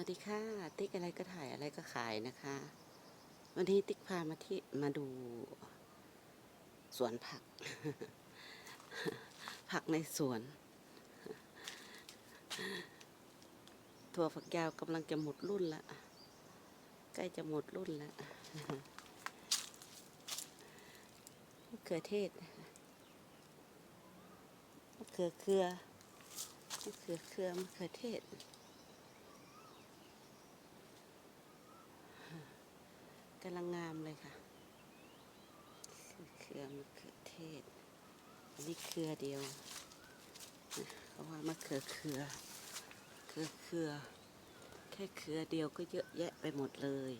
วัสดีค่ะ ติ๊กอะไรก็ถ่ายอะไรก็ขายนะคะ วันนี้ติ๊กพามาที่มาดู สวนผัก ผักในสวน ถั่วฝักยาวกำลังจะหมดรุ่นละใกล้จะหมดรุ่นละมะเขือเทศมะเขือเครือมะเขือเครือมะเขือเทศำลังงามเลยค่ะเครือมะเขือเทศอันนี้เครือเดียวนะเขาว่ามะเขือเครือเครือเครือแค่เครือเดียวก็เยอะแยะไปหมดเลย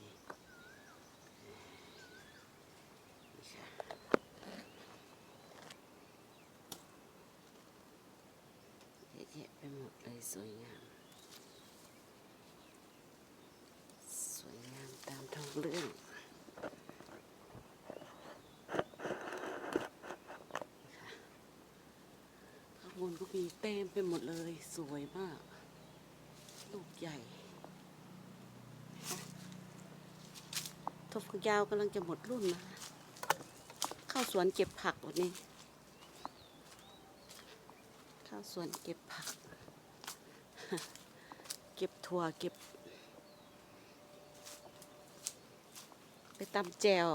เยอะแยะไปหมดเลยสวยงาม สวยงามตามท้องเรื่อง ข้าง บนก็มีเต็มไปหมดเลย สวยมาก ลูกใหญ่ทบยาวกำลังจะหมดรุ่นนะคะเข้าสวนเก็บผักวันนี้ เข้าสวนเก็บผัก เก็บถั่วเก็บ ไปตำแจว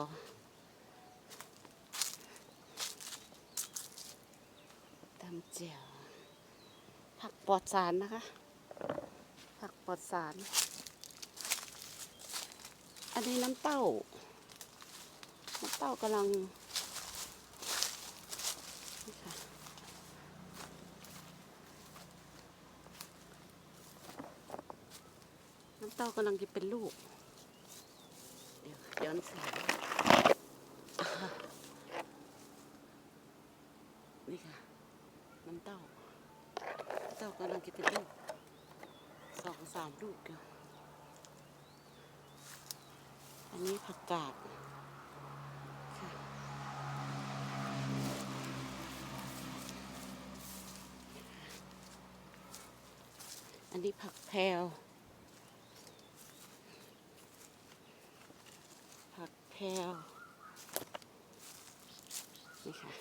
ำแจวผักปลอดสารนะคะ ผักปลอดสาร อันนี้น้ำเต้า น้ำเต้ากำลังน้ำเต้ากำลังจะเป็นลูก เดี๋ยวย้อนแสงนี่ค่ะ น้ำ เต้า เต้ากำลังจะเป็นลูกสองสามลูกเดียวอันนี้ผักกาดอันนี้ผักแพรวผักแพรวนี่ค่ะ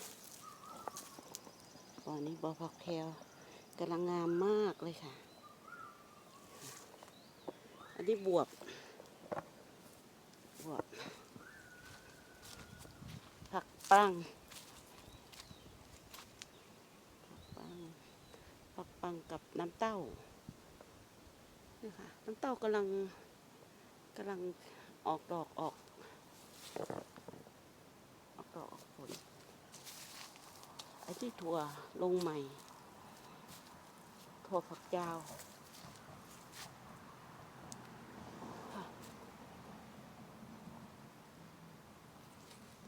บ่ อนนี้บอผักแพรวกำลังงามมากเลยค่ะ อันนี้บวบบวบ ผักปังผักปังผักปังกับน้ำเต้านี่ค่ะน้ำเต้ากำลังกำลังออกดอกออก ออกดอกออกผล ไอ้ที่ถั่วลงใหม่ ถั่วฝักยาว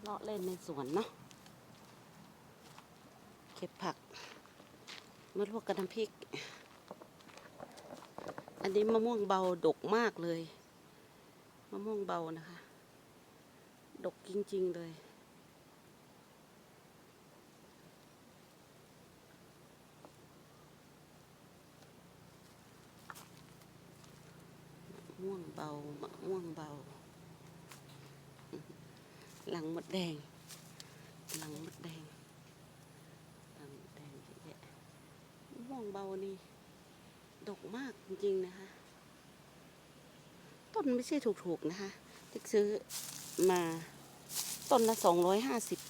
เลาะเล่นในสวนเนาะเก็บผัก มาลวกกับน้ำพริก อันนี้มะม่วงเบาดกมากเลย มะม่วงเบานะคะ ดกจริง ๆ เลย มะม่วง เบามะม่วงเบา หลังมดแดง หลังมดแดง หลังมดแดงเยอะแยะมะม่วงเบานี่ ดกมากจริงๆนะคะ ต้นไม่ใช่ถูกๆนะคะที่ซื้อมาต้นละสองร้อยห้าสิบ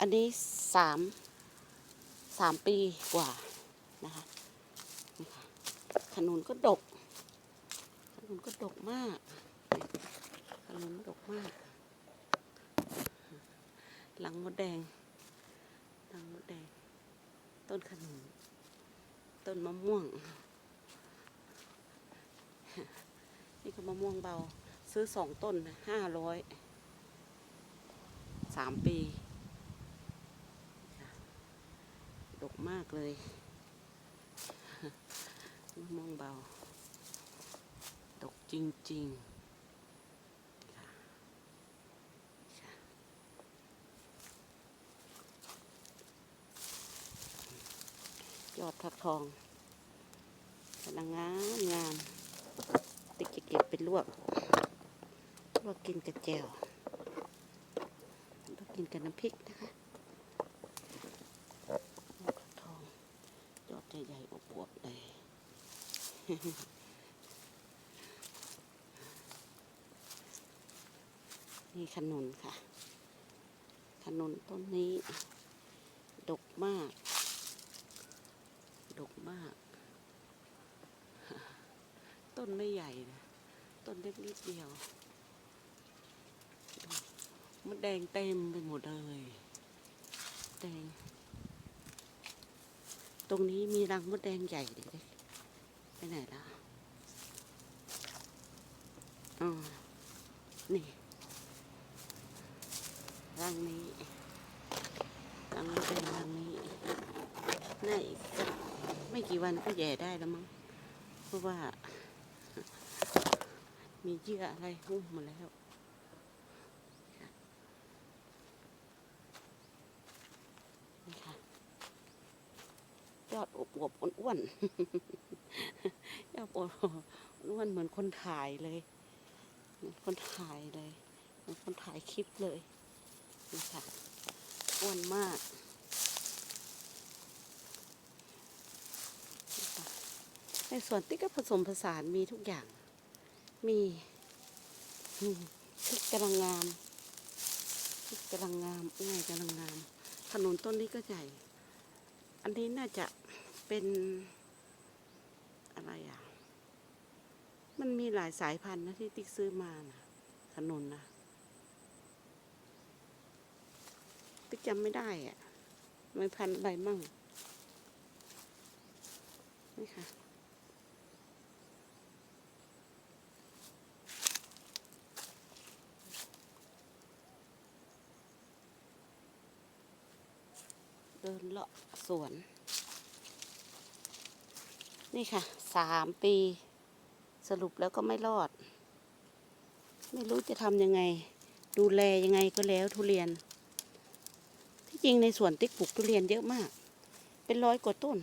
อันนี้สาม สามปีกว่านะคะนี่ค่ะขนุนก็ดก ขนุนก็ดกมากขนุนดกมาก หลังมดแดง หลังมดแดง ต้นขนุน ต้นมะม่วง นี่ก็มะม่วงเบา ซื้อสองต้นห้าร้อยสามปีค่ะดกมากเลยมะม่วงเบา จริงๆค่ะค่ะยอดทักทองกำลังงามงามวกลวกกินกับแจ่วลวกกินกับน้ำพริกนะคะหัวกระทองยอดใหญ่ๆอบอวบเลย นี่ขนุนค่ะ ขนุนต้นนี้ ดกมาก ดกมาก ต้นไม่ใหญ่นะต้นเล็กนิดเดียวมดแดงเต็มไปหมดเลยแดง ตรงนี้มีรังมดแดงใหญ่เด็กไปไหนละอ๋อนี่ รังนี้รังมดแดงรังนี้น่าอีกสักไม่กี่วันก็แย่ได้แล้วมั้ง เพราะว่า มีเยื่ออะไรหุ้มมาแล้วยอดอวบอ้วนๆยอดอวบอ้วนเหมือนคนถ่ายเลย คนถ่ายเลย เหมือนคนถ่ายคลิปเลย นี่ค่ะอ้วนมากในสวนติ๊กก็ผสมผสานมีทุกอย่าง มีอืมพริกกำลังงามพริกกำลังงามอ้อยกำลังงามขนุนต้นนี้ก็ใหญ่ อันนี้น่าจะเป็นอะไรอะ มันมีหลายสายพันธุ์นะที่ติ๊กซื้อมานะขนุนนะ ติ๊กจำไม่ได้อะมันพันธุ์อะไรมั่งนี่ค่ะเดินเลาะสวน นี่ค่ะสามปี สรุปแล้วก็ไม่รอด ไม่รู้จะทำยังไง ดูแลยังไงก็แล้วทุเรียน จริงในสวนติ๊กปลูกทุเรียนเยอะมาก เป็นร้อยกว่าต้น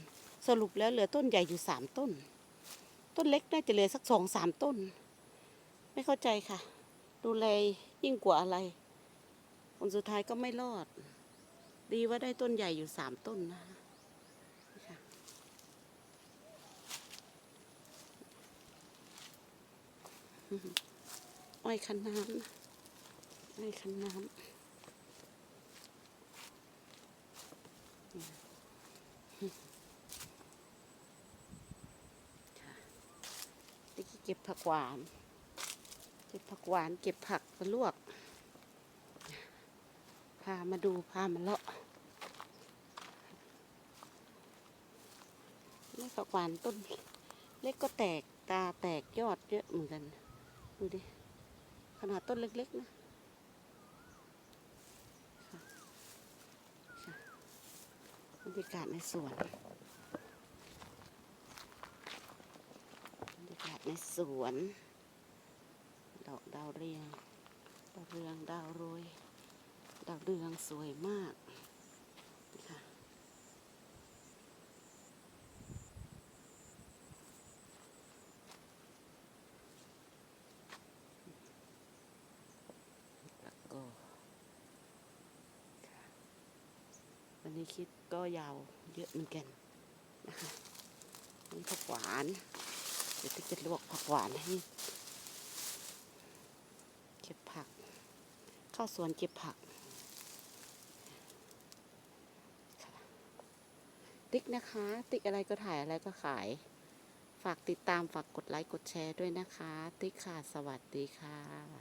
สรุปแล้วเหลือต้นใหญ่อยู่สามต้น ต้นเล็กน่าจะเหลือสักสองสามต้น ไม่เข้าใจค่ะ ดูแลยิ่งกว่าอะไรผลสุดท้ายก็ไม่รอด ดีว่าได้ต้นใหญ่อยู่สามต้นนะนี่ค่ะอื้อหืออ้อยคันน้ำอ้อยคันน้ำนี่ค่ะ ตะกี้เก็บผักหวาน เก็บผักหวาน เก็บผักมาลวก พามาดูพามาเลาะนี่ผักหวานต้นเล็กก็แตกตาแตกยอดเยอะเหมือนกัน ดูดิ ขนาดต้นเล็กๆนะค่ะค่ะบ รรยากาศในสวนบรรยากาศในสวน ดอกดาวเรืองดาวเรืองดาวโรย ดาวเรืองสวยมากนี่ค่ะแล้วก็ค่ะวั นนี้คลิปก็ยาวเยอะเหมือนกันนะคะนี่ผักหวาน เดี๋ยวติ๊กจะลวกผักหวานให้เก็บผัก เข้าสวนเก็บผักติ๊กนะคะ ติ๊กอะไรก็ถ่ายอะไรก็ขาย ฝากติดตามฝากกดไลค์กดแชร์ด้วยนะคะ ติ๊กค่ะ สวัสดีค่ะ